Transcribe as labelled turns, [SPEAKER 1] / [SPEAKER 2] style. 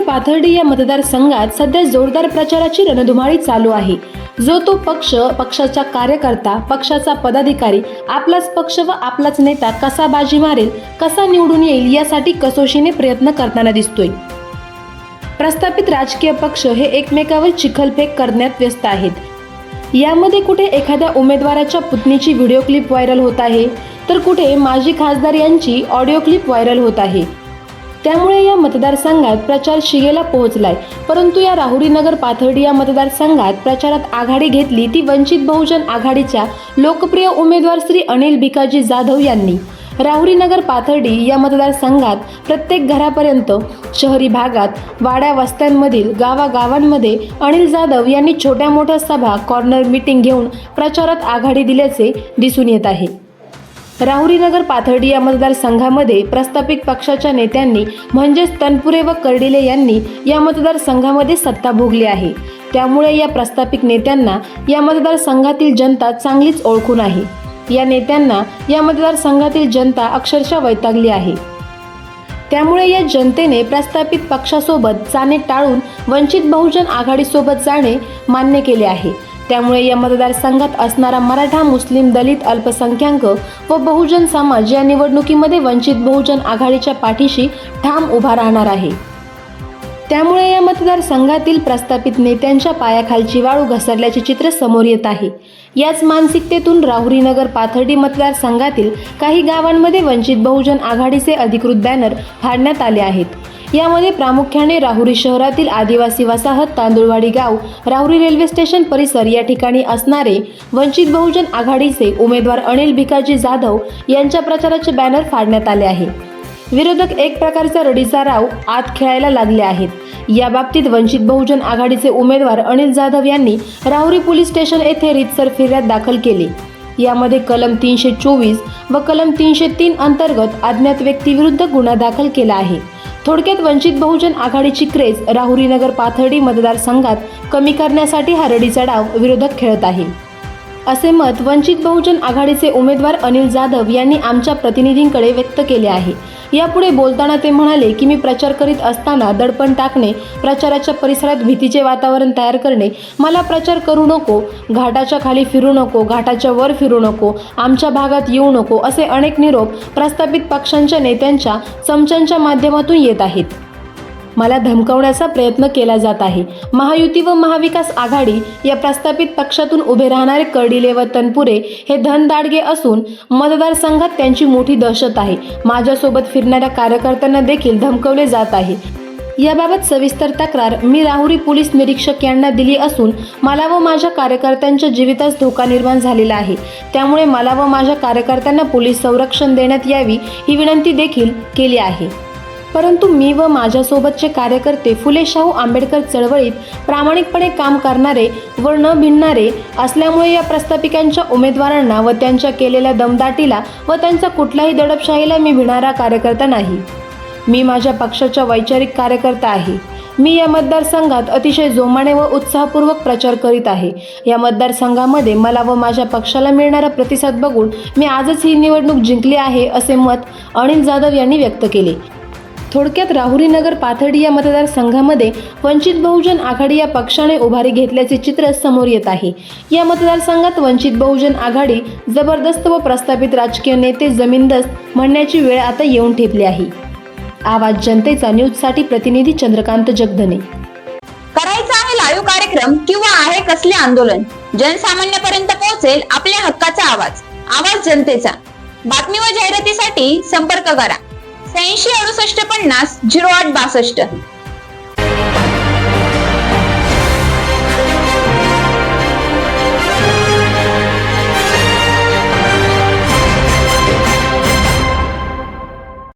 [SPEAKER 1] पाथर्डी या मतदारसंघात सध्या जोरदार प्रचाराची रणधुमाळी चालू आहे. जो तो पक्ष पक्षाचा कार्यकर्ता पक्षाचा पदाधिकारी आपलाच पक्ष व आपलाच नेता कसा बाजी मारेल कसा निवडून येईल यासाठी कसोशीने प्रयत्न करताना दिसतोय. प्रस्थापित राजकीय पक्ष हे एकमेकावर चिखलफेक करण्यात व्यस्त आहेत. यामध्ये कुठे एखाद्या उमेदवाराच्या पुतणीची व्हिडिओ क्लिप व्हायरल होत आहे तर कुठे माजी खासदार यांची ऑडिओ क्लिप व्हायरल होत आहे. त्यामुळे या मतदारसंघात प्रचार शिगेला पोहोचलाय. परंतु या राहुरीनगर पाथर्डी या मतदारसंघात प्रचारात आघाडी घेतली ती वंचित बहुजन आघाडीच्या लोकप्रिय उमेदवार श्री अनिल भिकाजी जाधव यांनी. राहुरीनगर पाथर्डी या मतदारसंघात प्रत्येक घरापर्यंत शहरी भागात वाड्या वस्त्यांमधील गावागावांमध्ये अनिल जाधव यांनी छोट्या मोठ्या सभा कॉर्नर मीटिंग घेऊन प्रचारात आघाडी दिल्याचे दिसून येत आहे. राहुरीनगर पाथर्डी या मतदारसंघामध्ये प्रस्थापित पक्षाच्या नेत्यांनी म्हणजेच तनपुरे व कर्डिले यांनी या मतदारसंघामध्ये सत्ता भोगली आहे. त्यामुळे या प्रस्थापित नेत्यांना या मतदारसंघातील जनता चांगलीच ओळखून आहे. या नेत्यांना या मतदारसंघातील जनता अक्षरशः वैतागली आहे. त्यामुळे या जनतेने प्रस्थापित पक्षासोबत जाणे टाळून वंचित बहुजन आघाडीसोबत जाणे मान्य केले आहे. त्यामुळे या मतदारसंघात असणारा मराठा मुस्लिम दलित अल्पसंख्याक व बहुजन समाज या निवडणुकीमध्ये वंचित बहुजन आघाडीच्या पाठीशी ठाम उभा राहणार आहे. त्यामुळे या मतदारसंघातील प्रस्थापित नेत्यांच्या पायाखालची वाळू घसरल्याचे चित्र समोर येत आहे. याच मानसिकतेतून राहुरीनगर पाथर्डी मतदारसंघातील काही गावांमध्ये वंचित बहुजन आघाडीचे अधिकृत बॅनर फाडण्यात आले आहेत. यामध्ये प्रामुख्याने राहुरी शहरातील आदिवासी वसाहत तांदुळवाडी गाव राहुरी रेल्वे स्टेशन परिसर या ठिकाणी असणारे वंचित बहुजन आघाडीचे उमेदवार अनिल भिकाजी जाधव यांच्या प्रचाराचे बॅनर फाडण्यात आले आहे. विरोधक एक प्रकारचा रडीचा राव आत खेळायला लागले आहेत. या बाबतीत वंचित बहुजन आघाडीचे उमेदवार अनिल जाधव यांनी राहुरी पोलीस स्टेशन येथे रितसर फिर्याद दाखल केली. यामध्ये कलम तीनशे चोवीस व कलम तीनशे तीन अंतर्गत अज्ञात व्यक्तीविरुद्ध गुन्हा दाखल केला आहे. थोडक्यात वंचित बहुजन आघाडीची क्रेज राहुरीनगर पाथर्डी मतदारसंघात कमी करण्यासाठी हरडीचा डाव विरोधक खेळत आहे. असे मत वंचित बहुजन आघाडीचे उमेदवार अनिल जाधव यांनी आमच्या प्रतिनिधींकडे व्यक्त केले आहे. यापुढे बोलताना ते म्हणाले की मी प्रचार करीत असताना दडपण टाकणे प्रचाराच्या परिसरात भीतीचे वातावरण तयार करणे मला प्रचार करू नको घाटाच्या खाली फिरू नको घाटाच्या वर फिरू नको आमच्या भागात येऊ नको असे अनेक निरोप प्रस्थापित पक्षांच्या नेत्यांच्या चमच्यांच्या माध्यमातून येत आहेत. मला धमकवण्याचा प्रयत्न केला जात आहे. महायुती व महाविकास आघाडी या प्रस्थापित पक्षातून उभे राहणारे कर्डिले व तनपुरे हे धनदाडगे असून मतदारसंघात त्यांची मोठी दहशत आहे. माझ्यासोबत फिरणाऱ्या कार्यकर्त्यांना देखील धमकवले जात आहे. याबाबत सविस्तर तक्रार मी राहुरी पोलीस निरीक्षक यांना दिली असून मला व माझ्या कार्यकर्त्यांच्या जीवितास धोका निर्माण झालेला आहे. त्यामुळे मला व माझ्या कार्यकर्त्यांना पोलीस संरक्षण देण्यात यावी ही विनंती देखील केली आहे. परंतु मी व माझ्यासोबतचे कार्यकर्ते फुले शाहू आंबेडकर चळवळीत प्रामाणिकपणे काम करणारे व न भिनणारे असल्यामुळे या प्रस्थापिकांच्या उमेदवारांना व त्यांच्या केलेल्या दमदाटीला व त्यांचा कुठल्याही दडपशाहीला मी भिणारा कार्यकर्ता नाही. मी माझ्या पक्षाचा वैचारिक कार्यकर्ता आहे. मी या मतदारसंघात अतिशय जोमाने व उत्साहपूर्वक प्रचार करीत आहे. या मतदारसंघामध्ये मला व माझ्या पक्षाला मिळणारा प्रतिसाद बघून मी आजच ही निवडणूक जिंकली आहे असे मत अनिल जाधव यांनी व्यक्त केले. थोडक्यात राहुरीनगर पाथर्डी या मतदारसंघामध्ये वंचित बहुजन आघाडी या पक्षाने उभारी घेतल्याचे चित्र समोर येत आहे. या मतदारसंघात वंचित बहुजन आघाडी जबरदस्त व प्रस्थापित राजकीय नेते जमीनदस्त म्हणण्याची वेळ आता येऊन ठेपली आहे. आवाज जनतेचा न्यूजसाठी प्रतिनिधी चंद्रकांत जगधने.
[SPEAKER 2] करायचा आहे लाईव्ह कार्यक्रम किंवा आहे कसले आंदोलन? जनसामान्यापर्यंत पोहोचेल आपल्या हक्काचा आवाज. आवाज जनतेचा. बातमी व जाहिरातीसाठी संपर्क करा. ऐंशी अडुसष्ट पन्नास झिरो आठ बासष्ट.